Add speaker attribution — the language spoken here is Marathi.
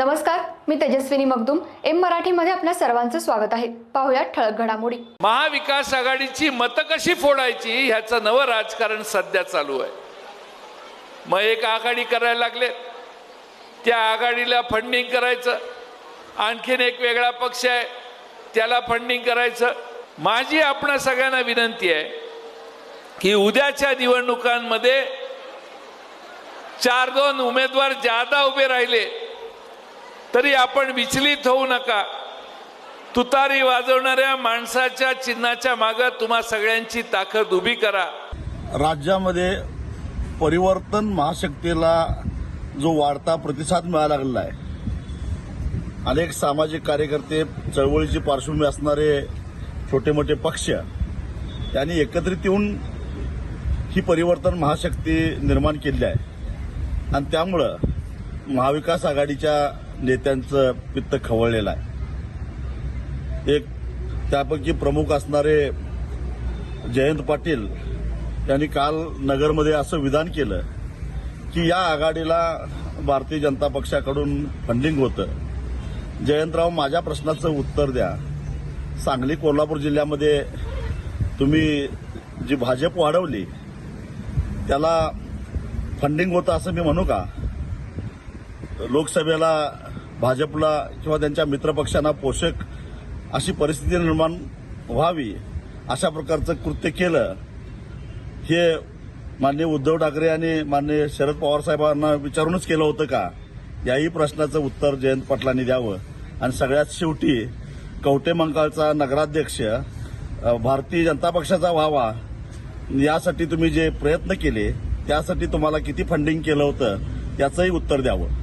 Speaker 1: नमस्कार मी तेजस्विनी मगदुम. एम मराठीमध्ये आपल्या सर्वांचं स्वागत आहे. पाहुयात ठळक घडामोडी.
Speaker 2: महाविकास आघाडीची मतं कशी फोडायची ह्याचं नवं राजकारण सध्या चालू आहे. मग एक आघाडी करायला लागले. त्या आघाडीला फंडिंग करायचं. आणखीन एक वेगळा पक्ष आहे. त्याला फंडिंग करायचं. माझी आपणा सगळ्यांना विनंती आहे की उद्याच्या निवडणुकांमध्ये चार दोन उमेदवार जादा उभे राहिले तरी आपण विचलित होऊ नका. तुतारी वाजवणाऱ्या माणसाच्या चिन्हाच्या मागं तुम्हा सगळ्यांची ताकद उभी करा.
Speaker 3: राज्यामध्ये परिवर्तन महाशक्तीला जो वाढता प्रतिसाद मिळायला लागलेला आहे अनेक सामाजिक कार्यकर्ते चळवळीची पार्श्वभूमी असणारे छोटे मोठे पक्ष यांनी एकत्रित येऊन ही परिवर्तन महाशक्ती निर्माण केली आहे. आणि त्यामुळं महाविकास आघाडीच्या नेत्यांचं पित्त खवळलेलं आहे. एक त्यापैकी प्रमुख असणारे जयंत पाटील यांनी काल नगरमध्ये असं विधान केलं की या आघाडीला भारतीय जनता पक्षाकडून फंडिंग होतं. जयंतराव माझ्या प्रश्नाचं उत्तर द्या. सांगली कोल्हापूर जिल्ह्यामध्ये तुम्ही जी भाजप वाढवली त्याला फंडिंग होतं असं मी म्हणू का? लोकसभेला भाजपला किंवा त्यांच्या मित्रपक्षांना पोषक अशी परिस्थिती निर्माण व्हावी अशा प्रकारचं कृत्य केलं हे माननीय उद्धव ठाकरे आणि माननीय शरद पवार साहेबांना विचारूनच केलं होतं का? याही प्रश्नाचं उत्तर जयंत पाटलांनी द्यावं. आणि सगळ्यात शेवटी कवटेमंकाळचा नगराध्यक्ष भारतीय जनता पक्षाचा व्हावा यासाठी तुम्ही जे प्रयत्न केले त्यासाठी तुम्हाला किती फंडिंग केलं होतं याचंही उत्तर द्यावं.